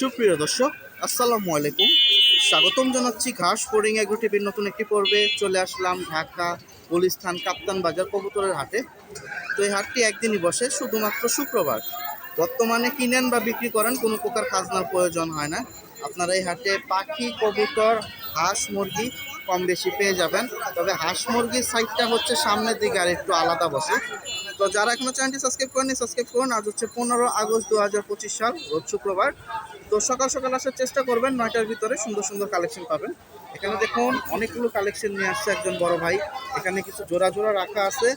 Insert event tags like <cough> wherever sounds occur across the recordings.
সুপ্রিয় দর্শক, আসসালামু আলাইকুম। স্বাগতম জানাচ্ছি ঘাস ফোরিং এগ্রো টিভির নতুন একটি পর্বে। চলে আসলাম ঢাকা গুলিস্থান কাপ্তান বাজার কবুতরের হাটে। তো এই হাটটি একদিনই বসে, শুধুমাত্র শুক্রবার। বর্তমানে কিনেন বা বিক্রি করেন কোনো প্রকার খাজনার প্রয়োজন হয় না। আপনারা এই হাটে পাখি, কবুতর, হাঁস, মুরগি কম বেশি পেয়ে যাবেন। তবে হাঁস মুরগির সাইডটা হচ্ছে সামনের দিকে আর একটু আলাদা বসে। তো যারা এখনও চ্যানেলটি সাবস্ক্রাইব করেনি সাবস্ক্রাইব করুন। আজ হচ্ছে পনেরো আগস্ট দু হাজার পঁচিশ সাল, রোজ শুক্রবার। তো সকাল সকাল আসার চেষ্টা করবেন, নয়টার ভিতরে সুন্দর সুন্দর কালেকশন পাবেন। এখানে দেখুন অনেকগুলো কালেকশন নিয়ে আসছে একজন বড় ভাই। এখানে কিছু জোড়া জোড়া রাখা আছে।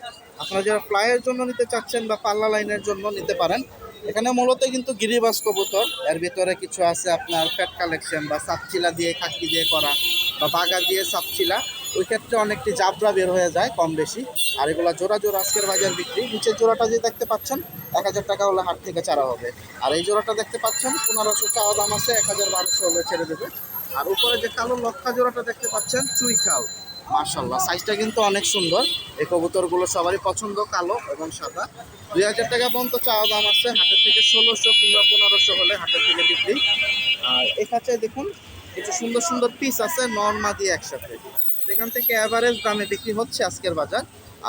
আপনারা যারা ফ্লাইয়ের জন্য নিতে চাচ্ছেন বা পাল্লা লাইনের জন্য নিতে পারেন, এখানে মূলত কিন্তু গিরিবাস কবুতর। এর ভিতরে কিছু আছে আপনার ফ্যাট কালেকশন বা সাপচিলা দিয়ে, খাকি দিয়ে করা। বা বাগা দিয়ে সাপচিলা ওই ক্ষেত্রে অনেকটি জাবরা বের হয়ে যায় কম বেশি। আর এগুলো জোড়া জোড়া আজকের বাজার বিক্রি। নিচের জোড়াটা যে দেখতে পাচ্ছেন, এক হাজার টাকা হলে হাট থেকে চারা হবে। আর এই জোড়াটা দেখতে পাচ্ছেন, পনেরোশো চাওয়া দাম আছে, এক হাজার বারোশো হলে ছেড়ে দেবে। আর উপরে যে কালো লক্ষা জোড়াটা দেখতে পাচ্ছেন চুইঠাল মার্শাল্লাহ সাইজটা কিন্তু অনেক সুন্দর। এই কবুতরগুলো সবারই পছন্দ, কালো এবং সাদা। দুই হাজার টাকা পর্যন্ত চাওয়া দাম আছে, হাটের থেকে ষোলোশো কিংবা পনেরোশো হলে হাটের থেকে বিক্রি। আর কাছে দেখুন কিছু সুন্দর সুন্দর পিস আছে নর্মা দিয়ে একসাথে। সেখান থেকে অ্যাভারেজ দামে বিক্রি হচ্ছে আজকের বাজার।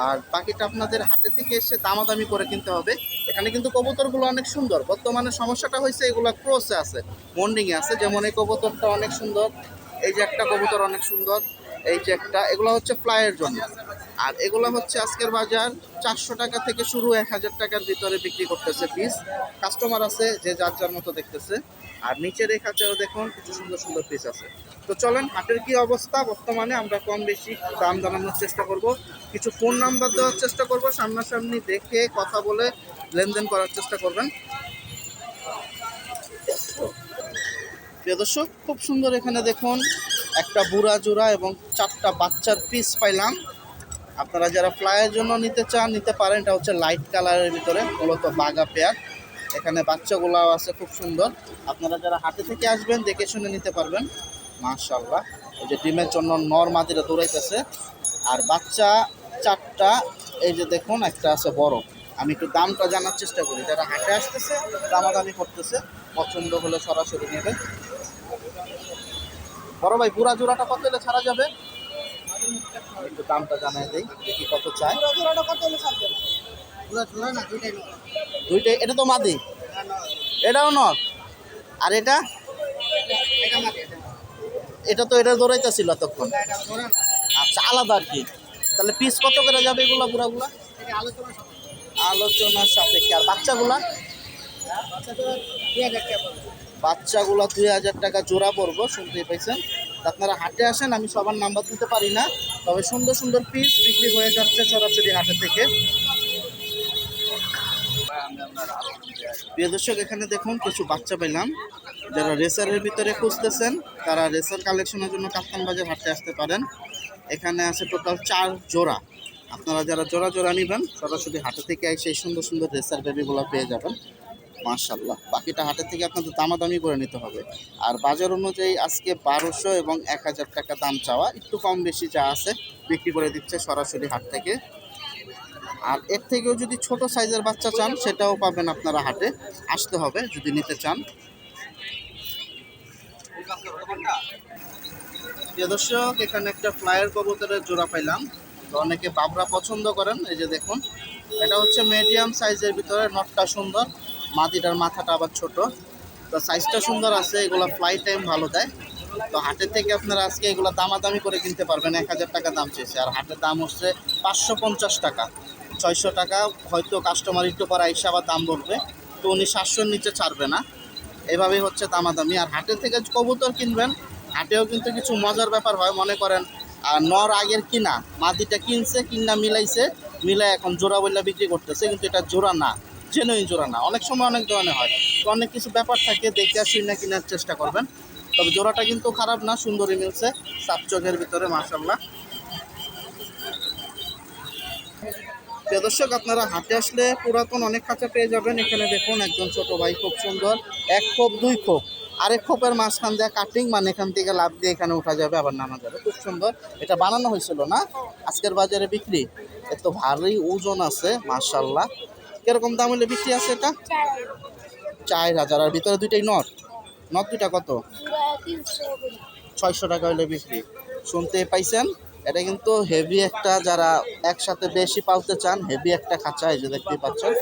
আর বাকিটা আপনাদের হাটে থেকে এসে দামাদামি করে কিনতে হবে। এখানে কিন্তু কবুতরগুলো অনেক সুন্দর। বর্তমানে সমস্যাটা হয়েছে, এগুলো ক্রসে আছে মন্ডিংয়ে আছে। যেমন এই কবুতরটা অনেক সুন্দর, এই যে একটা কবুতর অনেক সুন্দর, এই যে একটা, এগুলো হচ্ছে ফ্লাইয়ের জন্য। আর এগুলো হচ্ছে আজকের বাজার চারশো টাকা থেকে শুরু, এক হাজার টাকার ভিতরে বিক্রি করতেছে পিস কাস্টমার আছে, যে যার যার মতো দেখতেছে। আর নিচের এই দেখুন কিছু সুন্দর সুন্দর পিস আছে। তো চলেন, হাটের কি অবস্থা? বর্তমানে আমরা কম বেশি দাম জানানোর চেষ্টা করব। কিছু ফোন নাম্বার দেওয়ার চেষ্টা করব। সামনাসামনি দেখে কথা বলে লেনদেন করার চেষ্টা করবেন। দর্শক, খুব সুন্দর এখানে দেখুন একটা বুড়া জোড়া এবং চারটা বাচ্চার পিস পাইলাম। আপনারা যারা ফ্লাইয়ের জন্য নিতে চান, নিতে পারেন। এটা হচ্ছে লাইট কালারের ভিতরে, মূলত বাগা পেয়ার এখানে বাচ্চাগুলাও আছে, খুব সুন্দর। আপনারা যারা হাটে থেকে আসবেন, দেখে শুনে নিতে পারবেন। মাশাল্লাহ এই যে ডিমের জন্য নর মাদিরা দৌড়াইতেছে। আর বাচ্চা চারটা, এই যে দেখুন, একটা আছে বড়। আমি একটু দামটা জানার চেষ্টা করি। যারা হাটে আসতেছে, দামাদামি করতেছে, পছন্দ হলে সরাসরি নেবে বড় ভাই পুরা জোড়াটা কত হলে ছাড়া যাবে? একটু দামটা জানাই দেই, দেখি কত চাই দুইটাই এটা তো মাদি। এটাও নর আর এটা? এটা তো এটা দৌড়াইতেছিল তখন আচ্ছা আলাদা আর কি। তাহলে পিস কত করে যাবে এগুলা পুরাগুলা আলোচনার সাপেক্ষে। আর বাচ্চাগুলা? বাচ্চাগুলো দুই হাজার টাকা জোড়া পড়ব শুনতেই পাইছেন? আপনারা হাটে আসেন আমি সবার নাম্বার দিতে পারি না। তবে সুন্দর সুন্দর পিস বিক্রি হয়ে যাচ্ছে সরাসরি হাটে থেকে। প্রিয় দর্শক, এখানে দেখুন কিছু বাচ্চা পেলাম। যারা রেসারের ভিতরে খুঁজতেছেন, তারা রেসার কালেকশনের জন্য কাপ্তান বাজার হাটে আসতে পারেন। এখানে আছে টোটাল চার জোড়া। আপনারা যারা জোড়া জোড়া নেবেন, সরাসরি হাটে থেকে এসে সুন্দর সুন্দর রেসার বেবিগুলো পেয়ে যাবেন। মার্শাল্লাহ বাকিটা হাটের থেকে আপনাদের দামাদামি করে নিতে হবে। আর বাজার অনুযায়ী আজকে বারোশো এবং এক হাজার টাকা দাম চাওয়া। একটু কম বেশি যা আছে, বিক্রি করে দিচ্ছে সরাসরি হাট থেকে। আর এর থেকেও যদি ছোট সাইজের বাচ্চা চান, সেটাও পাবেন আপনারা হাটে। আসতে হবে যদি নিতে চান। দর্শক, এখানে একটা ফ্লায়ার কবুতরের জোড়া পাইলাম। তো অনেকে বাবরা পছন্দ করেন, এই যে দেখুন। এটা হচ্ছে মিডিয়াম সাইজের ভিতরে, নটটা সুন্দর। মাটিটার মাথাটা আবার ছোট। তো সাইজটা সুন্দর আছে, এগুলো ফ্লাই টাইম ভালো দেয়। তো হাটের থেকে আপনারা আজকে এগুলো দামাদামি করে কিনতে পারবেন। এক হাজার টাকা দাম চেয়েছে। আর হাটের দাম হচ্ছে পাঁচশো পঞ্চাশ টাকা। ছয়শো টাকা, হয়তো কাস্টমার একটু পরে আইসা আবার দাম বলবে। তো উনি সাতশোর নিচে ছাড়বে না। এভাবেই হচ্ছে দামাদামি। আর হাটের থেকে কবুতর কিনবেন, হাটেও কিন্তু কিছু মজার ব্যাপার হয়। মনে করেন আর নর আগের কিনা, মাদিটা কিনছে, কিনা মিলাইছে মিলাই এখন জোড়া বইলা বিক্রি করতেছে, কিন্তু এটা জোড়া না জেনুইন জোড়া না। অনেক সময় অনেক ধরনের হয়। তো অনেক কিছু ব্যাপার থাকে, দেখে শুই না কেনার চেষ্টা করবেন। তবে জোড়াটা কিন্তু খারাপ না সুন্দরই মিলছে। সাপ চোখের ভিতরে মার্শাল্লাহ প্রিয় দর্শক আপনারা হাটে আসলে পুরাতন অনেক খাঁচা পেয়ে যাবেন। এখানে দেখুন একজন ছোট ভাই খুব সুন্দর এক খোপ দুই খোপ। আরেক খোপের মাঝখান দিয়ে কাটিং মানে এখান থেকে লাভ দিয়ে এখানে উঠা যাবে আবার নামা যাবে। খুব সুন্দর। এটা বানানো হয়েছিল না? আজকের বাজারে বিক্রি। এত ভারী ওজন আছে মার্শাল্লাহ কীরকম দাম হলে বিক্রি আছে এটা? চার হাজার। আর ভিতরে দুইটাই নট? নট দুইটা কত ছয়শো টাকা হলে বিক্রি। শুনতে পাইছেন? এটা কিন্তু হেভি একটা যারা একসাথে বেশি পালতে চান হেভি একটা খাঁচা এই যে দেখতে পাচ্ছেন।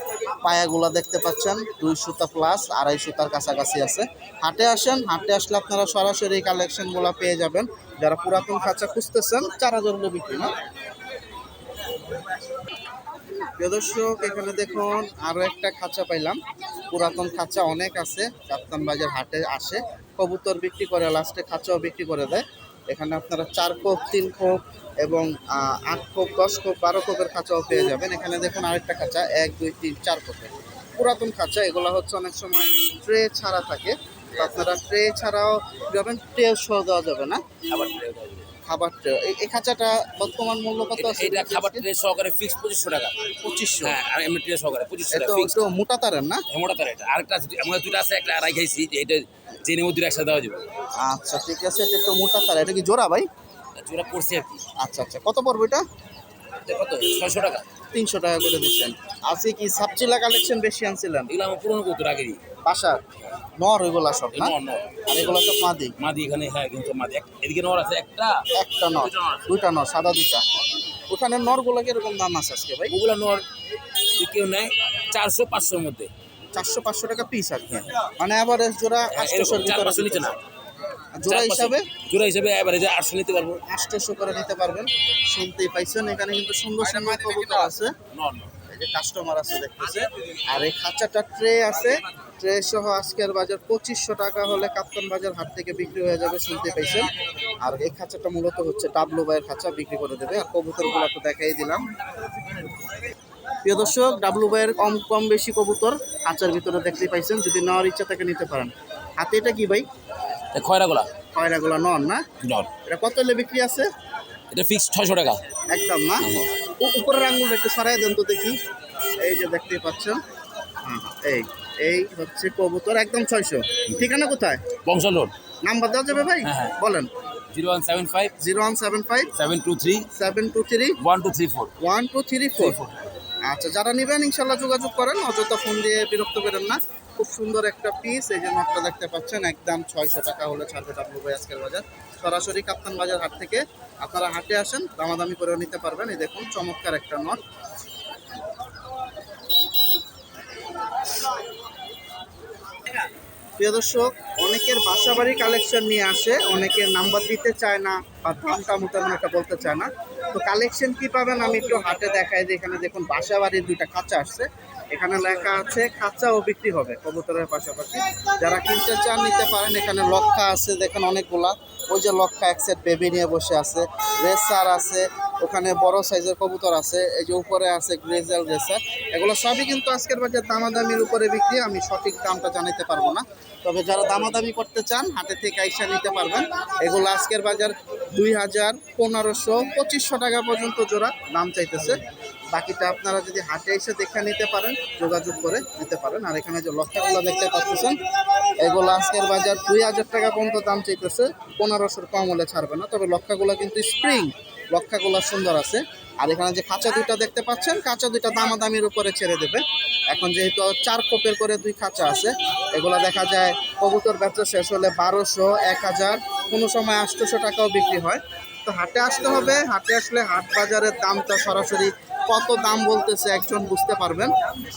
পায়াগুলা দেখতে পাচ্ছেন, দুই সুতা প্লাস আড়াই সুতার কাছাকাছি আছে। হাটে আসেন, হাটে আসলে আপনারা সরাসরি কালেকশনগুলো পেয়ে যাবেন। যারা পুরাতন খাঁচা খুঁজতেছেন চার হলে বিক্রি না। দর্শক, এখানে দেখুন আরও একটা খাঁচা পাইলাম। পুরাতন খাঁচা অনেক আছে। কাপ্তান বাজার হাটে আসে। কবুতর বিক্রি করে, লাস্টে খাঁচাও বিক্রি করে দেয়। এখানে আপনারা চার কোপ তিন কোপ এবং আট কোপ দশ কোপ বারো কোপের খাঁচাও পেয়ে যাবেন। এখানে দেখুন আরেকটা খাঁচা এক দুই তিন চার কোপের। পুরাতন খাঁচা এগুলো হচ্ছে অনেক সময় ট্রে ছাড়া থাকে। তো আপনারা ট্রে ছাড়াও যাবেন ট্রে সহ দেওয়া যাবে না। খাবার tray দেওয়া খাবার ট্রে এই খাঁচাটা বর্তমান মূল্য কত আছে? এটা খাবার ট্রে সহকারে ফিক্স পঁচিশশো টাকা। পঁচিশশো? হ্যাঁ আর এমনি ট্রে সহকারে পঁচিশশো মোটা তারের না? হেমোটা তার এটা আরেকটা আছে আমাদের দুটো আছে একটা আড়াই খাইছি যে এটা জেনে মধ্যে একসাথে দেওয়া যাবে। আচ্ছা ঠিক আছে এটা একটু মোটা তার এটা কি জোড়া ভাই? জোড়া পড়ছে আর কি। আচ্ছা আচ্ছা কত পড়বে এটা? কত? ছয়শো টাকা। তিনশো টাকা করে দিচ্ছেন। আজকে কি সাবচিলা কালেকশন বেশি আনছিলেন? এগুলো আমার পুরোনো কৌতুর আগেরই। বাসা? নর ওইগুলা সব না? আর এগুলো সব মাদি? মাদি এখানে হ্যাঁ কিন্তু মাদি। এদিকে নর আছে একটা? একটা নর আছে। দুইটা নর সাদা দুইটা। ওখানে নরগুলো কীরকম দাম আছে আজকে ভাই? ওগুলো নর কেউ নেয় চারশো পাঁচশোর মধ্যে। চারশো পাঁচশো টাকা পিস আর কি। মানে অ্যাভারেজ জোড়া আটশোশোর ভিতরে নিচে না। জোড়া হিসাবে? জোড়া হিসাবে অ্যাভারেজে আটশো নিতে পারব। আটশোশো করে নিতে পারবেন। শুনতেই পাইছেন এখানে কিন্তু সুন্দর সুন্দর কবুতর আছে। নর নর এই যে কাস্টমার আছে দেখতেছে। আর এই খাঁচাটা ট্রে আছে। ট্রে সহ আজকের বাজার পঁচিশশো টাকা হলে কাপ্তান বাজার হাট থেকে বিক্রি হয়ে যাবে শুনতে পাইছেন। আর এই খাঁচাটা মূলত হচ্ছে ডাবলু বাইয়ের খাঁচা বিক্রি করে দেবে। আর কবুতরগুলো তো দেখাই দিলাম। প্রিয় দর্শক ডাবলু বাইয়ের কম কম বেশি কবুতর খাঁচার ভিতরে দেখতে পাইছেন। যদি নেওয়ার ইচ্ছা থাকে নিতে পারেন। হাতে এটা কি ভাই? খয়রাগুলা। কয়রাগুলো নন না? নর এটা কত হলে বিক্রি আছে? এটা ফিক্স ছয়শো টাকা। একদম না? উপরের আঙ্গুলটা একটু সরাই দেন তো দেখি। এই যে দেখতে পাচ্ছেন। হ্যাঁ, এই এই হচ্ছে কবুতর একদম ছয়শো। ঠিকানা কোথায়? বংশাল রোড। নাম্বার দেওয়া যাবে ভাই? হ্যাঁ, হ্যাঁ। বলেন। Zero one seven five zero one seven five seven two three seven two three one two three four. One two three four. আচ্ছা যারা নেবেন, ইনশাল্লাহ যোগাযোগ করেন। অযথা ফোন দিয়ে বিরক্ত করেন না। খুব সুন্দর একটা পিস এই যে নটটা দেখতে পাচ্ছেন, একদম ছয়শো টাকা হলে ছাড়বে ডাব্লু আজকের বাজার। সরাসরি কাপ্তান বাজার হাট থেকে আপনারা হাটে আসেন, দামাদামি করে নিতে পারবেন। এই দেখুন, চমৎকার একটা নট প্রিয় দর্শক, অনেকের বাসা বাড়ি কালেকশন নিয়ে আসে, অনেকের নাম্বার দিতে চায় না বা দামটা তেমন একটা বলতে চায় না। তো কালেকশন কী পাবেন আমি একটু হাটে দেখাই, যে এখানে দেখুন বাসা বাড়ির দুইটা কাঁচা আসছে। এখানে লেখা আছে, খাঁচাও বিক্রি হবে কবুতরের পাশাপাশি। যারা কিনতে চান, নিতে পারেন। এখানে লক্ষা আছে, দেখেন অনেকগুলা। ওই যে লক্ষা এক সেট বেবি নিয়ে বসে আছে। রেসার আছে, ওখানে বড় সাইজের কবুতর আছে। এই যে উপরে আছে গ্রেজাল রেসার। এগুলো সবই কিন্তু আজকের বাজার দামাদামির উপরে বিক্রি। আমি সঠিক দামটা জানাতে পারব না। তবে যারা দামাদামি করতে চান হাতে থেকে আইসা নিতে পারবেন। এগুলো আজকের বাজার দুই হাজার পনেরোশো পঁচিশশো টাকা পর্যন্ত জোড়া। দাম চাইতেছে বাকিটা আপনারা যদি হাটে এসে দেখে নিতে পারেন, যোগাযোগ করে নিতে পারেন। আর এখানে যে লক্ষাগুলো দেখতে পাচ্ছেন, এগুলো আজকের বাজার দুই হাজার টাকা পর্যন্ত দাম চাইতেছে, পনেরোশোর কম হলে ছাড়বে না। তবে লক্ষাগুলো কিন্তু স্প্রিং লক্ষাগুলো সুন্দর আছে। আর এখানে যে কাঁচা দুইটা দেখতে পাচ্ছেন কাঁচা দুইটা দামাদামির উপরে ছেড়ে দেবে। এখন যেহেতু চার কোপের করে দুই খাঁচা আছে, এগুলো দেখা যায় কবুতর বেচা শেষ হলে বারোশো, এক হাজার, কোনো সময় আটশোশো টাকাও বিক্রি হয়। তো হাটে আসতে হবে। হাটে আসলে হাট বাজারের দামটা সরাসরি কত দাম বলতেছে একজন বুঝতে পারবেন।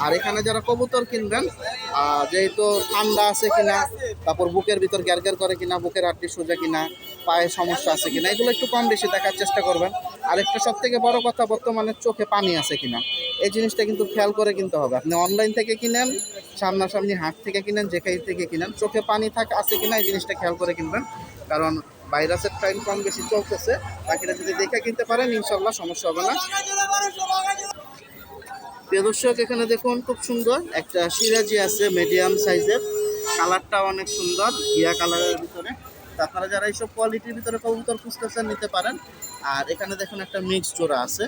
আর এখানে যারা কবুতর কিনবেন যেহেতু ঠান্ডা আছে কিনা, তারপর বুকের ভিতর গ্যার গ্যার করে কিনা, বুকের আটটি সোজা কিনা, পায়ে সমস্যা আছে কিনা, এগুলো একটু কম বেশি দেখার চেষ্টা করবেন। আর একটা সব থেকে বড় কথা বর্তমানে চোখে পানি আছে কিনা, এই জিনিসটা কিন্তু খেয়াল করে কিনতে হবে। আপনি অনলাইন থেকে কিনেন, সামনাসামনি হাট থেকে কিনেন, যেখান থেকে কিনেন, চোখে পানি থাক আছে কিনা, এই জিনিসটা খেয়াল করে কিনবেন। কারণ ভাইরাসের টাইম কম বেশি চলতেছে। বাকিটা যদি দেখে কিনতে পারেন, ইনশাল্লাহ সমস্যা হবে না। প্রিয় দর্শক, এখানে দেখুন, খুব সুন্দর একটা সিরাজি আছে মিডিয়াম সাইজের কালারটা অনেক সুন্দর, ঘিয়া কালারের ভিতরে। আপনারা যারা এইসব কোয়ালিটির ভিতরে কবুতর খুঁজতেছেন, নিতে পারেন। আর এখানে দেখুন একটা মিক্স জোড়া আছে।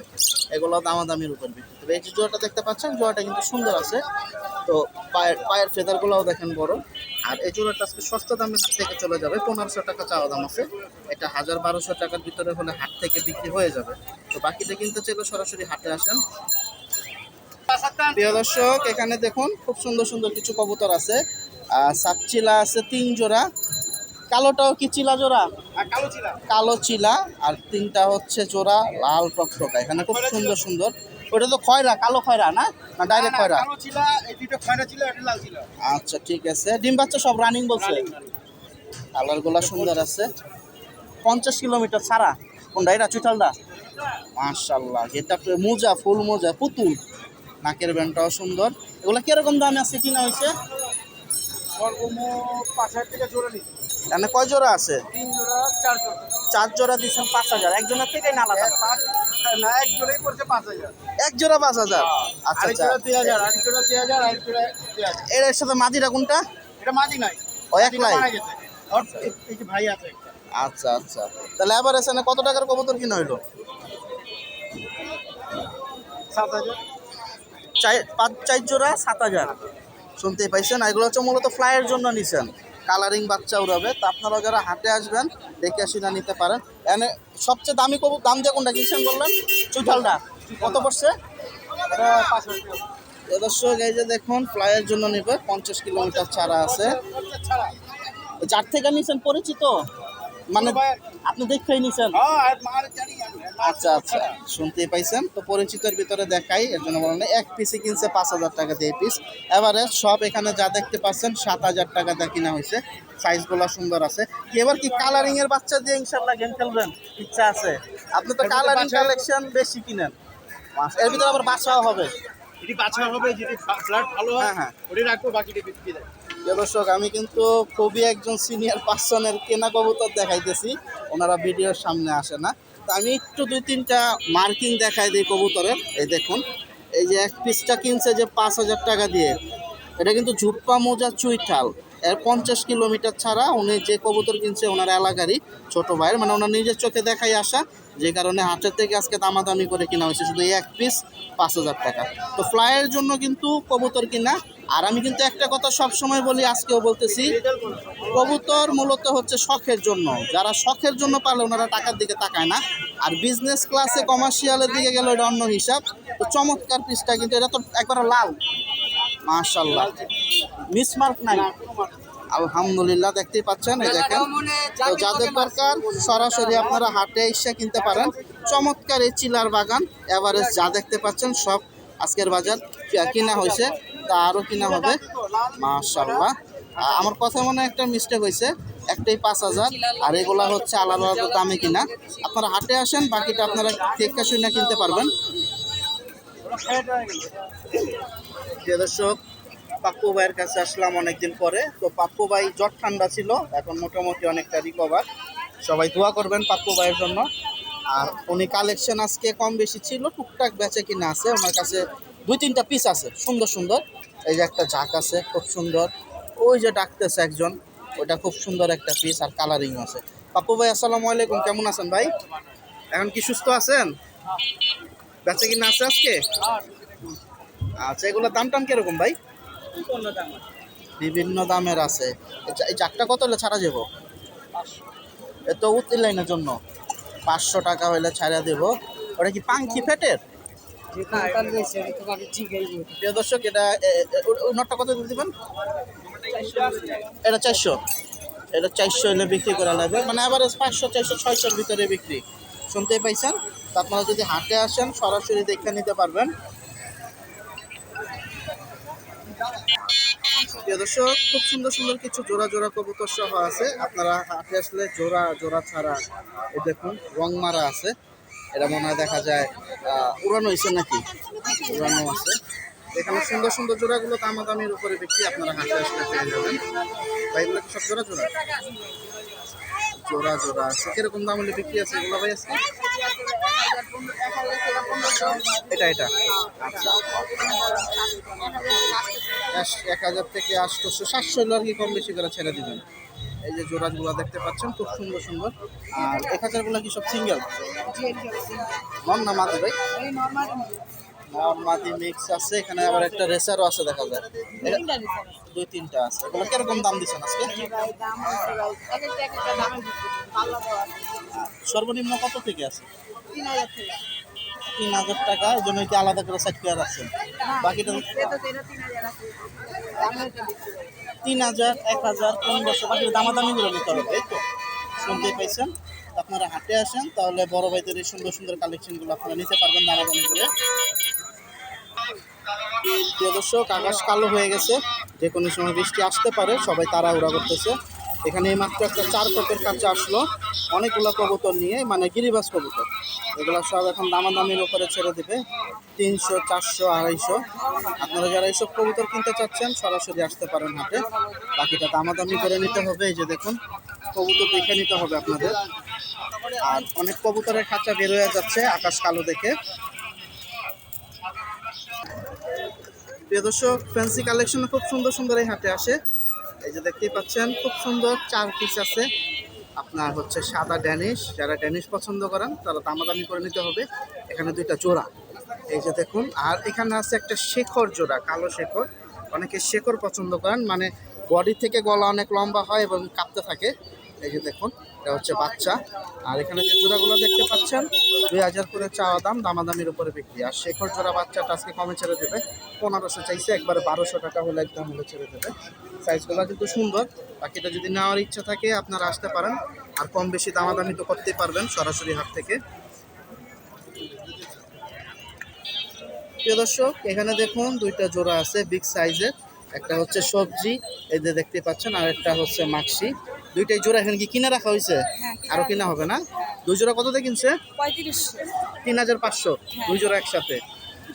এগুলো দামাদামির উপর বিক্রি। তবে এই যে জোড়াটা দেখতে পাচ্ছেন, জোড়াটা কিন্তু সুন্দর আছে। তো পায়ের পায়ের ফেদারগুলোও দেখেন বড়। আর এই জোড়াটা আজকে সস্তা দামে হাট থেকে চলে যাবে। পনেরোশো টাকা চাওয়া দাম আছে। এটা হাজার বারোশো টাকার ভিতরে হলে হাট থেকে বিক্রি হয়ে যাবে। তো বাকিটা কিনতে চাইলে সরাসরি হাটে আসেন। প্রিয় দর্শক, এখানে দেখুন, খুব সুন্দর সুন্দর কিছু কবুতর আছে। আর সাপচিলা আছে তিন জোড়া। কালোটাও কি চিলা জোড়া? কালো চিলা। আর তিনটা হচ্ছে জোড়া লাল টকটকা এখানে খুব সুন্দর সুন্দর। ওটা তো খয়রা কালো খয়রা না? না ডাইরেক্ট খয়রা। আচ্ছা ঠিক আছে। ডিম বাচ্চা সব রানিং বলছে? কালারগুলা সুন্দর আছে। পঞ্চাশ কিলোমিটার ছাড়া। কোনটা এটা চুটালদা মাশাল্লাহ এটা তো মোজা ফুল মোজা পুতুল। নাকের ব্যান্ডটাও সুন্দর। এগুলো কীরকম দামে আছে কিনা হয়েছে? এখানে কয় জোড়া আছে? চার জোড়া। দিচ্ছেন পাঁচ হাজার। একজনের থেকে না আলাদা? এক জোড়া পাঁচ হাজার? আচ্ছা আচ্ছা। এর সাথে কোনটা? ও একলাই ভাই আছে আচ্ছা আচ্ছা। তাহলে এখানে কত টাকার কবুতর কিনা হইল? পাঁচ চার জোড়া সাত হাজার। শুনতেই পাইছেন এগুলো হচ্ছে মূলত ফ্লাইয়ের জন্য নিছেন। কালারিং বাচ্চা উড়াবে। তো আপনারা যারা হাটে আসবেন দেখে শুনে নিতে পারেন। এনে সবচেয়ে দামি কবু দাম দিয়ে কোনটা কিনছেন বললেন? চুঠালটা কত পড়ছে? দর্শক এই যে দেখুন ফ্লাইয়ের জন্য নেবে। পঞ্চাশ কিলোমিটার ছাড়া আছে। যার থেকে নিয়েছেন পরিচিত? মানে আপনি দেখেই নিছেন। হ্যাঁ আচ্ছা আচ্ছা। শুনতেই পাইছেন। তো পরিচিতের ভিতরে দেখাই এর জন্য বললাম এক পিসে কিনছে পাঁচ হাজার টাকা দিয়ে পিস এবারে সব এখানে যা দেখতে পাচ্ছেন সাত হাজার টাকা দিয়ে কিনা হয়েছে। সাইজগুলো সুন্দর আছে। কি এবার কি কালারিং এর বাচ্চা দিয়ে ইনশাল্লাহ গেম খেলবেন? ইচ্ছা আছে। আপনি তো কালারিং কালেকশন বেশি কিনেন। এর ভিতরে আবার বাচ্চাও হবে। যেটি বাছা হবে যেটি ফ্ল্যাট ভালো হয় হ্যাঁ, হ্যাঁ। ওটি রাখব বাকিটি বিক্রি দেয় দর্শক, আমি কিন্তু খুবই একজন সিনিয়র পার্সনের কেনা কবুতর দেখাইতেছি। ওনারা ভিডিওর সামনে আসে না। তো আমি একটু দুই তিনটা মার্কিং দেখাই দিই কবুতরের। এই দেখুন, এই যে এক পিসটা কিনছে যে পাঁচ হাজার টাকা দিয়ে। এটা কিন্তু ঝুপ্পা মোজা চুইঠাল। এর পঞ্চাশ কিলোমিটার ছাড়া উনি যে কবুতর কিনছে, ওনার এলাকারই ছোট ভাইয়ের মানে ওনার নিজের চোখে দেখাই আসা। যে কারণে হাটের থেকে আজকে দামাদামি করে কিনা হয়েছে, শুধু এক পিস পাঁচ হাজার টাকা। তো ফ্লাইয়ের জন্য কিন্তু কবুতর কিনা, আর আমি কিন্তু একটা কথা সব সময় বলি, আজকেও বলতেছি, কবুতর মূলত হচ্ছে শখের জন্য। যারা শখের জন্য পালে ওনারা টাকার দিকে তাকায় না। আর বিজনেস ক্লাসে কমার্শিয়ালের দিকে গেলে, এটা অন্য হিসাব। তো চমৎকার পিসটা কিন্তু, এটা তো একবারে লাল। মাশাল্লাহ মিসমার্ক নাই। আলহামদুলিল্লাহ দেখতেই পাচ্ছেন এই দেখেন। তো যাদের দরকার সরাসরি আপনারা হাটে এসে কিনতে পারেন। চমৎকার এই চিলার বাগান এভারেজ যা দেখতে পাচ্ছেন সব আজকের বাজার কিনা হয়েছে তা আরও কিনা হবে। মাশাল্লাহ আমার কথা মনে হয় একটা মিস্টেক হয়েছে একটাই পাঁচ হাজার আর এগুলা হচ্ছে আলাদা আলাদা দামে কিনা। আপনারা হাটে আসেন বাকিটা আপনারা দেখে শুনে কিনতে পারবেন। দর্শক পাপ্পু ভাইয়ের কাছে আসলাম অনেকদিন পরে। তো পাপ্পু ভাই জ্বর ঠান্ডা ছিল, এখন মোটামুটি অনেকটা রিকভার সবাই দোয়া করবেন পাপ্পু ভাইয়ের জন্য। আর উনি কালেকশন আজকে কম বেশি ছিল, টুকটাক বেচে কিনা আছে। ওনার কাছে দুই তিনটা পিস আছে, সুন্দর সুন্দর। এই যে একটা ঝাঁক আছে, খুব সুন্দর। ওই যে ডাকতেছে একজন ওটা খুব সুন্দর একটা পিস আর কালারিং আছে। পাপ্পু ভাই, আসসালামু আলাইকুম, কেমন আছেন ভাই? এখন কি সুস্থ আছেন? বেচে কিনা আছে আজকে? আচ্ছা এগুলোর দাম টাম কীরকম ভাই? বিভিন্ন দামের। আছে। এই চা- চারটা কত হলে ছাড়া যাব এ তো উত্তর লাইনের জন্য। পাঁচশো টাকা হলে ছাড়া দেব। ওটা কি পাঙ্কি ফেটের প্রিয় দর্শক এটা নটটা কত দিয়ে দিবেন? এটা চারশো। এটা চারশো হলে বিক্রি করা লাগবে। মানে আবার পাঁচশো চারশো ছয়শোর ভিতরে বিক্রি। শুনতেই পাইছেন? আপনারা যদি হাটে আসেন সরাসরি দেখে নিতে পারবেন। প্রিয় দর্শক, খুব সুন্দর সুন্দর কিছু জোড়া জোড়া কবুতর সহ আছে। আপনারা হাটে আসলে জোড়া জোড়া ছাড়া দেখুন, রং মারা আছে। এটা মনে হয় দেখা যায় উড়ানো হয়েছে নাকি? উড়ানো আছে। এখানে সুন্দর সুন্দর জোড়াগুলো দামাদামির উপরে বিক্রি আপনারা হাটে আসলে পেয়ে যাবেন। ভাই, এগুলো সব জোড়া জোড়া? জোড়া জোড়া আছে। কীরকম দাম হলে বিক্রি আছে এগুলো ভাই আজকে? এটা এটা। আচ্ছা এক- হাজার থেকে আটশোশো সাতশো হলে আর কি কম বেশি করে ছেড়ে দিবেন। এই যে জোড়াগুলো দেখতে পাচ্ছেন খুব সুন্দর সুন্দর। আর এক হাজারগুলো কি সব সিঙ্গেল নন না মাদি ভাই মাদি মিক্স আছে এখানে আবার একটা রেসারও আছে দেখা যায়। দুই তিনটা আছে। এগুলো কীরকম দাম দিচ্ছেন আজকে? সর্বনিম্ন কত থেকে আছে? তিন হাজার টাকা এই জন্য কি আলাদা করে সাইড করে রাখছেন। বাকিটা তিন হাজার এক হাজার পনেরোশো বাকি দামাদামি করে নিতে হবে এই তো? শুনতেই পাইছেন? আপনারা হাটে আসেন, তাহলে বড় ভাইদের এই সুন্দর সুন্দর কালেকশনগুলো আপনারা নিতে পারবেন দামাদামি করে। প্রিয় দর্শক, আকাশ কালো হয়ে গেছে, যে কোনো সময় বৃষ্টি আসতে পারে, সবাই তারা উড়া করতেছে। এখানে এই মাত্র একটা চার কোটের কাছে আসলো। অনেকগুলো কবুতর নিয়ে মানে গিরিবাস কবুতর। এগুলো সব এখন দামাদামির উপরে ছেড়ে দেবে। তিনশো, চারশো, আড়াইশো। আপনারা যারা এইসব কবুতর কিনতে চাচ্ছেন, সরাসরি আসতে পারেন হাটে। বাকিটা দামাদামি করে নিতে হবে, এই যে দেখুন, কবুতর দেখে নিতে হবে আপনাদের। আর অনেক কবুতরের খাঁচা বের হয়ে যাচ্ছে, আকাশ কালো দেখে। প্রিয় দর্শক ফ্যান্সি কালেকশন খুব সুন্দর সুন্দর এই হাটে আসে। এই যে দেখতেই পাচ্ছেন, খুব সুন্দর চার পিস আছে। আপনার হচ্ছে সাদা ড্যানিশ, যারা ড্যানিশ পছন্দ করেন, তারা দামাদামি করে নিতে হবে। এখানে দুইটা জোড়া। এই যে দেখুন, আর এখানে আছে একটা শেখর জোড়া, কালো শেখর। অনেকে শেখর পছন্দ করেন মানে বডি থেকে গলা অনেক লম্বা হয় এবং কাঁপতে থাকে। এই যে দেখুন এটা হচ্ছে বাচ্চা। আর এখানে যে জোড়াগুলো দেখতে পাচ্ছেন, দুই হাজার করে চাওয়া দাম, দামাদামির উপরে বিক্রি। আর শেখর জোড়া বাচ্চাটা আজকে কমে ছেড়ে দেবে। পনেরোশো চাইছে, একবারে বারোশো টাকা হলে একদম হলে ছেড়ে দেবে। সাইজগুলো কিন্তু সুন্দর। বাকিটা যদি নেওয়ার ইচ্ছা থাকে, আপনারা আসতে পারেন। আর কম বেশি দামাদামি তো করতেই পারবেন সরাসরি হাট থেকে। প্রিয় দর্শক, এখানে দেখুন, দুইটা জোড়া আছে, বিগ সাইজের। একটা হচ্ছে সবজি, এই যে দেখতে পাচ্ছেন, আর একটা হচ্ছে মাক্সি। দুইটাই জোড়া এখানে কি কিনে রাখা হয়েছে? আরও কিনা হবে না? দুই জোড়া কততে কিনছে? তিন হাজার পাঁচশো। দুই জোড়া একসাথে।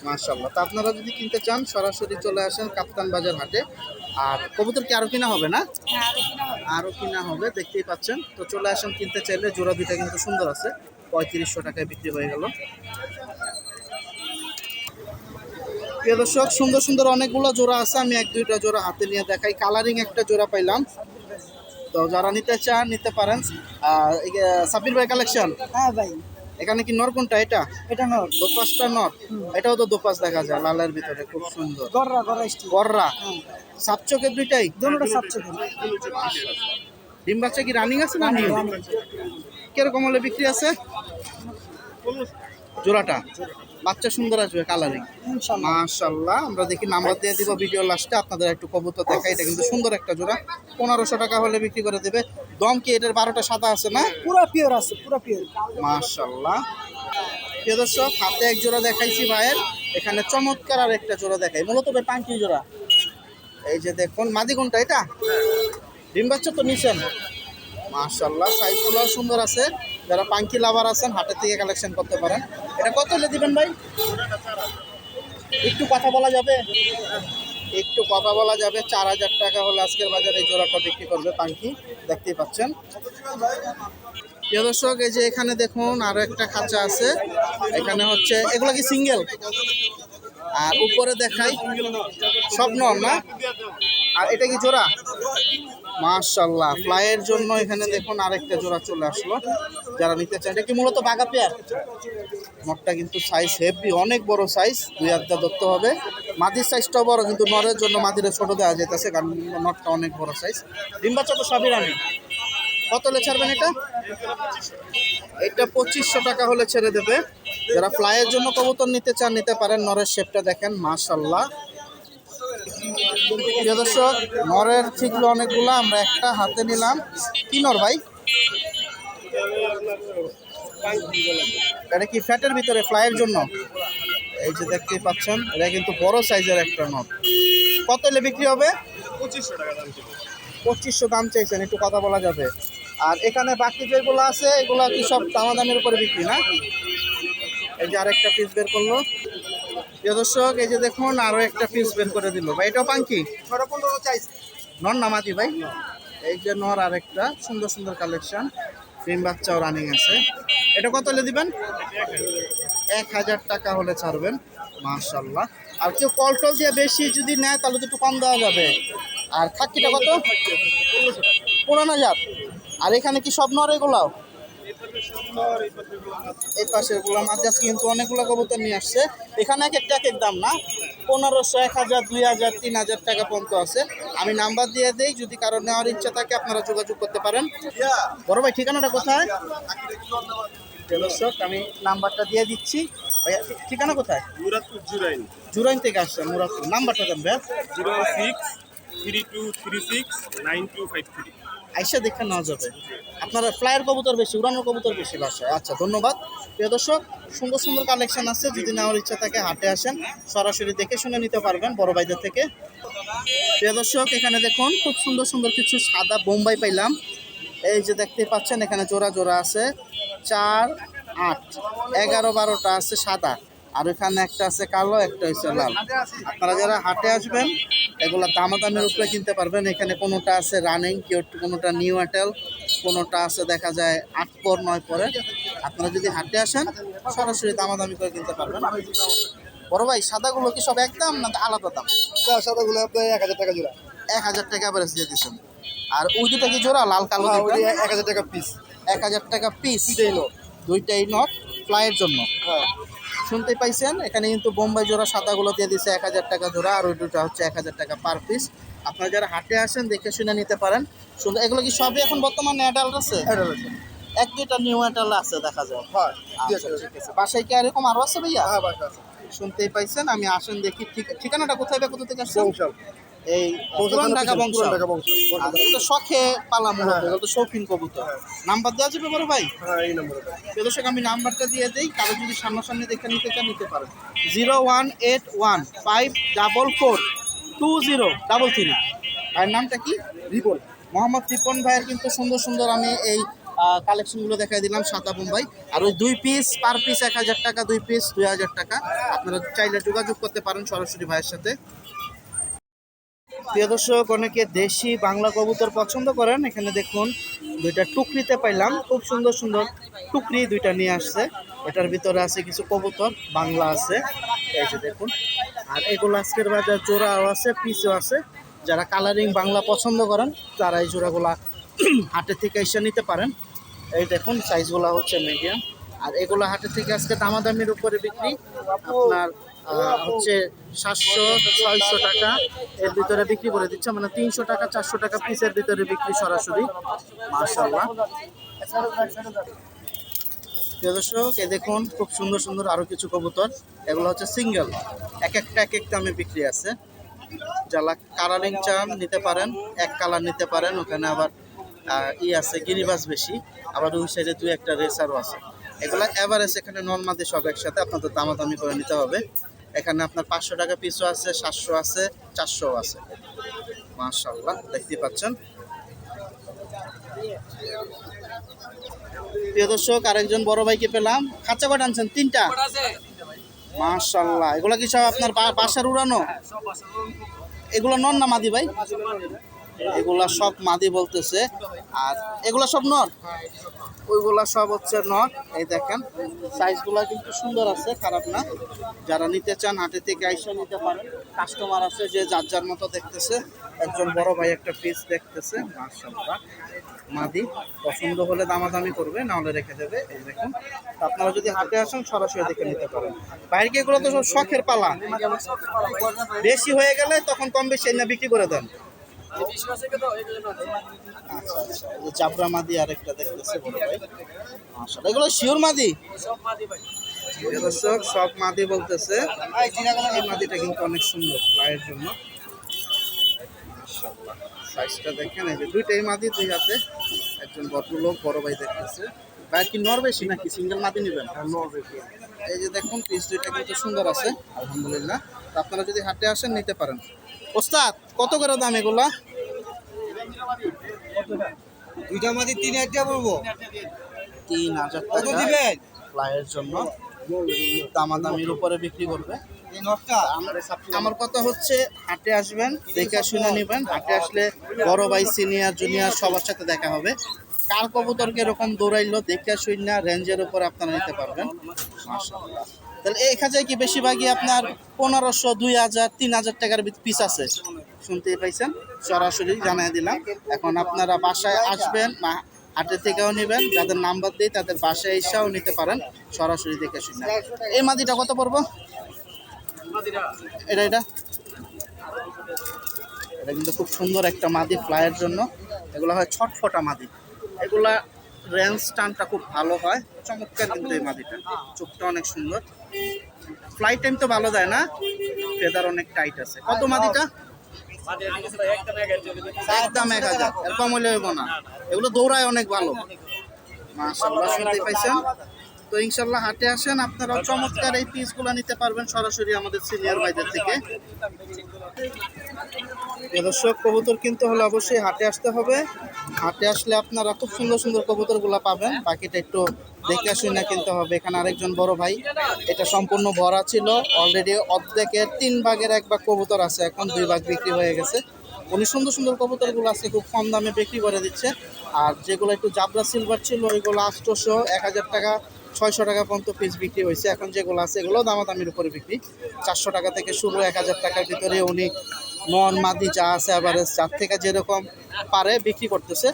মাশাল্লাহ তা আপনারা যদি কিনতে চান সরাসরি চলে আসেন কাপ্তান বাজার হাটে। আর কবুতর কি আরও কিনা হবে না? হ্যাঁ আরও কিনা হবে। আরও কিনা হবে দেখতেই পাচ্ছেন। তো চলে আসেন কিনতে চাইলে জোড়া দুইটা কিন্তু সুন্দর আছে। পঁয়ত্রিশশো টাকায় বিক্রি হয়ে গেল। প্রিয় দর্শক সুন্দর সুন্দর অনেকগুলো জোড়া আছে। আমি এক দুইটা জোড়া হাতে নিয়ে দেখাই। কালারিং একটা জোড়া পাইলাম। তো যারা নিতে চান নিতে পারেন। আর এই সাব্বির ভাই কালেকশন হ্যাঁ ভাই। এখানে কি নর কোনটা এটা? এটা নর। দোপাসটা নর। এটাও তো দোপাস দেখা যায় লালের ভিতরে খুব সুন্দর। গররা গররা গররা? সাপ চোখের দুইটাই? দুটোটা সাতশো ডিম বাচ্চা কি রানিং আছে না নিউ কীরকম হলে বিক্রি আছে? জোড়াটা। বাচ্চা সুন্দর আসবে কালারিং মাশাল্লাহ আমরা দেখি নাম্বার দিয়ে দিব ভিডিও লাস্টে আপনাদের একটু কবুতর দেখা এটা কিন্তু সুন্দর একটা জোড়া। পনেরোশো টাকা হলে বিক্রি করে দেবে। দম কি এটার বারোটা সাদা আছে না? পুরো পিওর আছে পুরো পিওর মাশাল্লাহ। প্রিয় দর্শক হাতে এক জোড়া দেখাইছি ভাইয়ের। এখানে চমৎকার আর একটা জোড়া দেখাই। মূলত ভাই জোড়া। এই যে দেখুন মাদি কোনটা এটা? ডিম বাচ্চা তো নিছেন? মাশাল্লাহ সাইজগুলো সুন্দর আছে। যারা পাঙ্কি লাভার আছেন, হাটের থেকে কালেকশন করতে পারেন। এটা কত হলে দিবেন ভাই? একটু কথা বলা যাবে? একটু কথা বলা যাবে। চার হাজার টাকা হলে আজকের বাজারে জোড়াটা বিক্রি করবে পাঙ্কি। দেখতেই পাচ্ছেন। প্রিয় দর্শক, এই যে এখানে দেখুন, আরও একটা খাঁচা আছে। এখানে হচ্ছে, এগুলো কি সিঙ্গেল? আর উপরে দেখাই সব নর না? আর এটা কি জোড়া? মাশাল্লাহ ফ্লাইয়ের জন্য এখানে দেখুন আরেকটা জোড়া চলে আসলো। যারা নিতে চান, এটা কি মূলত বাঘা পেয়ার? নটটা কিন্তু সাইজ হেভি অনেক বড় সাইজ দুই হাতটা ধরতে হবে। মাদির সাইজটাও বড়, কিন্তু নরের জন্য মাদিরে ছোট দেওয়া যেতেছে কারণ নটটা অনেক বড় সাইজ ডিম বাচ্চা তো সবই রানি কত হলে ছাড়বেন এটা? এটা পঁচিশশো টাকা হলে ছেড়ে দেবে। যারা ফ্লাইয়ের জন্য কবুতর নিতে চান, নিতে পারেন। নরের শেপটা দেখেন মাশাল্লাহ প্রিয় দর্শক, নরের ঠিকলো অনেকগুলো, আমরা একটা হাতে নিলাম। কি নর ভাই? এটা কি ফ্যাটের ভিতরে ফ্লাইয়ের জন্য? এই যে দেখতেই পাচ্ছেন, এটা কিন্তু বড় সাইজের একটা নট কত হলে বিক্রি হবে? পঁচিশশো দাম চাইছেন, একটু কথা বলা যাবে। আর এখানে বাকি যেগুলো আছে, এগুলো কি সব দামাদামের উপরে বিক্রি না? এই যে আরেকটা পিস বের করল। দর্শক, এই যে দেখুন, আরও একটা পিস বের করে দিল। ভাই, এটাও পাঙ্কি? নর নামাজি ভাই। এই যে নর আরেকটা, সুন্দর সুন্দর কালেকশন ডিম বাচ্চাও রানিং আছে। এটা কত হলে দিবেন? এক হাজার টাকা হলে ছাড়বেন মাশাল্লাহ আর কেউ কল টল দিয়ে বেশি যদি নেয়, তাহলে তো একটু কম দেওয়া যাবে। আর খাক্কিটা কত? পনেরো হাজার। আর এখানে কি সব নর এগুলাও? এই পাশেরগুলো মাদ্রাস কিন্তু অনেকগুলো কবুতর নিয়ে আসছে। এখানে এক একটা এক এক দাম না? পনেরোশো এক হাজার দুই হাজার তিন হাজার টাকা পর্যন্ত আছে। আমি নাম্বার দিয়ে দেই যদি কারও নেওয়ার ইচ্ছা থাকে আপনারা যোগাযোগ করতে পারেন। বড় ভাই ঠিকানাটা কোথায়? আমি নাম্বারটা দিয়ে দিচ্ছি। ভাইয়া ঠিকানা কোথায়? মুরাদপুর জুরাইন। জুরাইন থেকে আসছে মুরাদপুর। নাম্বারটা দেন ভাইয়া। Zero six three two three six nine two five three. আইসা দেখে নেওয়া যাবে। আপনারা ফ্লায়ার কবুতর বেশি, উড়ানোর কবুতর বেশি বাসায়। আচ্ছা ধন্যবাদ। প্রিয় দর্শক, সুন্দর সুন্দর কালেকশন আছে। যদি নেওয়ার ইচ্ছা থাকে হাটে আসেন, সরাসরি দেখে শুনে নিতে পারবেন বড় ভাইদের থেকে। প্রিয় দর্শক, এখানে দেখুন, খুব সুন্দর সুন্দর কিছু সাদা বোম্বাই পাইলাম। এই যে দেখতে পাচ্ছেন, এখানে জোড়া জোড়া আছে। চার, আট, এগারো, বারোটা আছে সাদা আর এখানে একটা আছে কালো একটা হচ্ছে লাল। আপনারা যারা হাটে আসবেন এগুলো দামাদামের উপরে কিনতে পারবেন। এখানে কোনোটা আছে রানিং কেউ কোনোটা নিউ অ্যাটেল কোনোটা আছে দেখা যায় আট পর নয় পরে। আপনারা যদি হাটে আসেন সরাসরি দামাদামি করে কিনতে পারবেন। বড় ভাই সাদাগুলো কি সব একদম না আলাদা দাম? সাদাগুলো আপনার এক হাজার টাকা জোড়া। এক হাজার টাকা অ্যাভারেজ দিয়ে দিচ্ছেন। আর ওই দুটা কি জোড়া লাল কালো এক হাজার টাকা পিস এক হাজার টাকা পিস দুইটাই নোট। দুইটাই নট ফ্লাইয়ের জন্য। হ্যাঁ। শুনতে পাইছেন? এখানে কিন্তু বোম্বাই জোড়া সাদাগুলো দিয়ে দিচ্ছে এক হাজার টাকা জোড়া আর ওই দুটা হচ্ছে এক হাজার টাকা পার পিস আপনারা যারা হাটে আসেন দেখে শুনে নিতে পারেন। সুন্দর এগুলো কি সবই এখন বর্তমানে অ্যাডাল্ট আছে? এক দুইটা নিউ অ্যাডাল্ট আছে দেখা যায় হ্যাঁ আচ্ছা, ঠিক আছে। বাসায় কি এরকম আরও আছে ভাইয়া? হ্যাঁ শুনতেই পাইছেন আমি আসেন দেখি। ঠিক ঠিকানাটা কোথায় বা কোথা থেকে আসছেন? এই পুরান ঢাকা বংশ ঢাকা বংশ তো শখে পালা মূলত হ্যাঁ। তো শৌখিন কবুতর। নাম্বার দেওয়া যাবে বড় ভাই? হ্যাঁ এই নম্বরে দর্শক আমি নাম্বারটা দিয়ে দিই কারও যদি সামনাসামনি দেখে নিতে চান নিতে পারেন। Zero one eight one five double four two zero double three. আর নামটা কি? রিপন। মোহাম্মদ রিপন ভাইয়ের কিন্তু সুন্দর সুন্দর আমি এই কালেকশনগুলো দেখাই দিলাম সাদা বোম্বাই আর ওই দুই পিস পার পিস এক হাজার টাকা দুই পিস দুই হাজার টাকা। আপনারা চাইলে যোগাযোগ করতে পারেন সরাসরি ভাইয়ের সাথে। প্রিয় দর্শক, অনেকে দেশি বাংলা কবুতর পছন্দ করেন। এখানে দেখুন, দুইটা টুকরিতে পাইলাম। খুব সুন্দর সুন্দর টুকরি দুইটা নিয়ে আসছে। এটার ভিতরে আছে কিছু কবুতর, বাংলা আছে। এই যে দেখুন। আর এগুলো আজকের বাজার জোড়াও আছে, পিসও আছে। যারা কালারিং বাংলা পছন্দ করেন, তারা এই জোড়াগুলা <clears throat> হাটে থেকে এসে নিতে পারেন। এই দেখুন সাইজগুলো হচ্ছে মিডিয়াম আর এগুলো হাটে থেকে আজকে দামাদামির উপরে বিক্রি। আপনার হচ্ছে সাতশো, ছয়শো টাকা এর ভিতরে বিক্রি করে দিচ্ছে। মানে তিনশো টাকা, চারশো টাকা পিসের ভিতরে বিক্রি সরাসরি। মার্শাল্লাহ দর্শক, এ দেখুন, খুব সুন্দর সুন্দর আরও কিছু কবুতর। এগুলো হচ্ছে সিঙ্গেল। এক একটা, এক এক দামে বিক্রি আছে। যারা কালারিং চান নিতে পারেন, এক কালার নিতে পারেন, ওখানে আবার ই আছে গিরিবাস বেশি। আবার ওই সাইডে দুই একটা রেসারও আছে। এগুলা এভারেজ এখানে নর্মাদি সব একসাথে আপনাদের দামাদামি করে নিতে হবে। এখানে আপনার পাঁচশো টাকা পিসও আছে সাতশো আছে চারশো আছে। মাশাল্লাহ দেখতে পাচ্ছেন। প্রিয় দর্শক আরেকজন বড় ভাইকে পেলাম। খাঁচা কটা আনছেন তিনটা? মাশাল্লাহ এগুলো কি সব আপনার বাসার উড়ানো? এগুলো নন না মাদি ভাই? এগুলা সব মাদি। বলতেছে। আর এগুলা সব নর। ওইগুলা সব হচ্ছে নর এই দেখেন সাইজগুলা কিন্তু সুন্দর আছে খারাপ না। যারা নিতে চান হাটে থেকে আইসা নিতে পারেন। কাস্টমার আছে যে যার যার মতো দেখতেছে। একজন বড় ভাই একটা পিস দেখতেছে মাদি পছন্দ হলে দামাদামি করবে না হলে রেখে দেবে। এই দেখুন আপনারা যদি হাটে আসেন সরাসরি দেখে নিতে পারেন। বাইরে এগুলো তো সব শখের পালা। বেশি হয়ে গেলে তখন কম বেশি এনে বিক্রি করে দেন। আচ্ছা আচ্ছা এই যে চাপড়া মাদি আরেকটা দেখতেছে বড় ভাই। মাশাআল্লাহ এগুলো শিওর মাদি? দর্শক সব মাদি বলতেছে। এই মাদিটা কিন্তু অনেক সুন্দর ফ্লাইয়ের জন্য। সাইজটা দেখেন এই যে দুইটাই মাদি দুই হাতে। একজন ভদ্রলোক বড় ভাই দেখতেছে। কি নর বেশি নাকি? সিঙ্গেল মাদি নেবেন? এই যে দেখুন পিস দুইটা কিন্তু সুন্দর আছে আলহামদুলিল্লাহ। আপনারা যদি হাটে আসেন নিতে পারেন। ওস্তাদ কত করে দাম এগুলা? দুইটা মাদি তিন হাজার বলব? তিন হাজার টাকা দিবেন? ফ্লাইয়ের জন্য। দামাদামির উপরে বিক্রি করবে। আমার কথা হচ্ছে হাটে আসবেন দেখে শুনে নেবেন। হাটে আসলে বড় ভাই সিনিয়র জুনিয়র সবার সাথে দেখা হবে। কার কবুতরকে এরকম দৌড়াইলো দেখে শুনে রেঞ্জের উপরে আপনারা নিতে পারবেন। মাশাআল্লাহ। তাহলে এই খাঁচায় কি বেশিরভাগই আপনার পনেরোশো, দুই হাজার, তিন হাজার টাকার পিস আছে? শুনতে পাইছেন? সরাসরি জানাই দিলাম। এখন আপনারা বাসায় আসবেন, বা হাটের থেকেও নেবেন, যাদের নাম্বার দিই তাদের বাসায় এসেও নিতে পারেন। সরাসরি দেখে শুনে এই মাদিটা কত পড়ব? এটা এটা? এটা কিন্তু খুব সুন্দর একটা মাদি ফ্লাইয়ের জন্য। এগুলো হয় ছটফটা মাদি। এগুলা রেঞ্জ টানটা খুব ভালো হয়। চমৎকার কিন্তু এই মাদিটা। চোখটা অনেক সুন্দর। ফ্লাইট টাইম তো ভালো দেয় না। ফেদার অনেক টাইট আছে। কত মাদিটা একদম এক হাজার। এর কম হলে হইব না। এগুলো দৌড়ায় অনেক ভালো। মাশাল্লাহ শুনতে পাইছেন। তো ইনশাল্লাহ হাটে আসেন আপনারা। চমৎকার এই পিসগুলো নিতে পারবেন সরাসরি আমাদের সিনিয়র ভাইদের থেকে। দর্শক, কবুতর কিনতে হলে অবশ্যই হাটে আসতে হবে। হাটে আসলে আপনারা খুব সুন্দর সুন্দর কবুতরগুলো পাবেন। বাকিটা একটু দেখে শুনে কিনতে হবে। এখানে আরেকজন বড় ভাই। এটা সম্পূর্ণ ভরা ছিল। অলরেডি অর্ধেকের তিন ভাগের এক ভাগ কবুতর আছে এখন, দুই ভাগ বিক্রি হয়ে গেছে। উনি সুন্দর সুন্দর কবুতরগুলো আছে, খুব কম দামে বিক্রি করে দিচ্ছে। আর যেগুলো একটু জাবরা সিলভার ছিল, ওইগুলো আটশোশো, এক হাজার টাকা, ছয়শো টাকা পর্যন্ত পিস বিক্রি হয়েছে। এখন যেগুলো আছে, এগুলো দামাদামির উপরে বিক্রি। চারশো টাকা থেকে শুরু, এক হাজার টাকার ভিতরে উনি মন মাদি যা আছে অ্যাভারেজ যার থেকে যেরকম পারে বিক্রি করতেছে।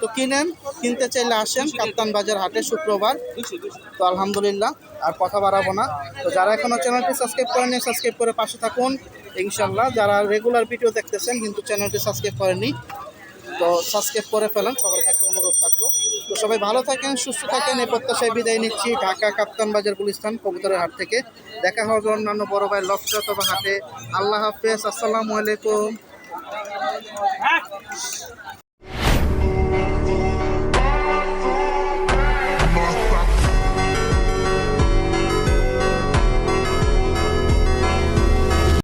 তো কিনেন, কিনতে চাইলে আসেন কাপ্তান বাজার হাটে শুক্রবার। তো আলহামদুলিল্লাহ, আর কথা বাড়াবো না। তো যারা এখনও চ্যানেলটি সাবস্ক্রাইব করেনি সাবস্ক্রাইব করে পাশে থাকুন ইনশাল্লাহ যারা রেগুলার ভিডিও দেখতেছেন, কিন্তু চ্যানেলটি সাবস্ক্রাইব করেনি তো সাবস্ক্রাইব করে ফেলেন, সবার কাছে অনুরোধ থাকল। তো সবাই ভালো থাকেন, সুস্থ থাকেন, এই প্রত্যাশায় বিদায় নিচ্ছি ঢাকা কাপ্তান বাজার গুলিস্তান কবুতরের হাট থেকে। দেখা হবে অন্যান্য বড় ভাই লক্ষ্য হাটে। আল্লাহ হাফেজ, আসসালামু আলাইকুম।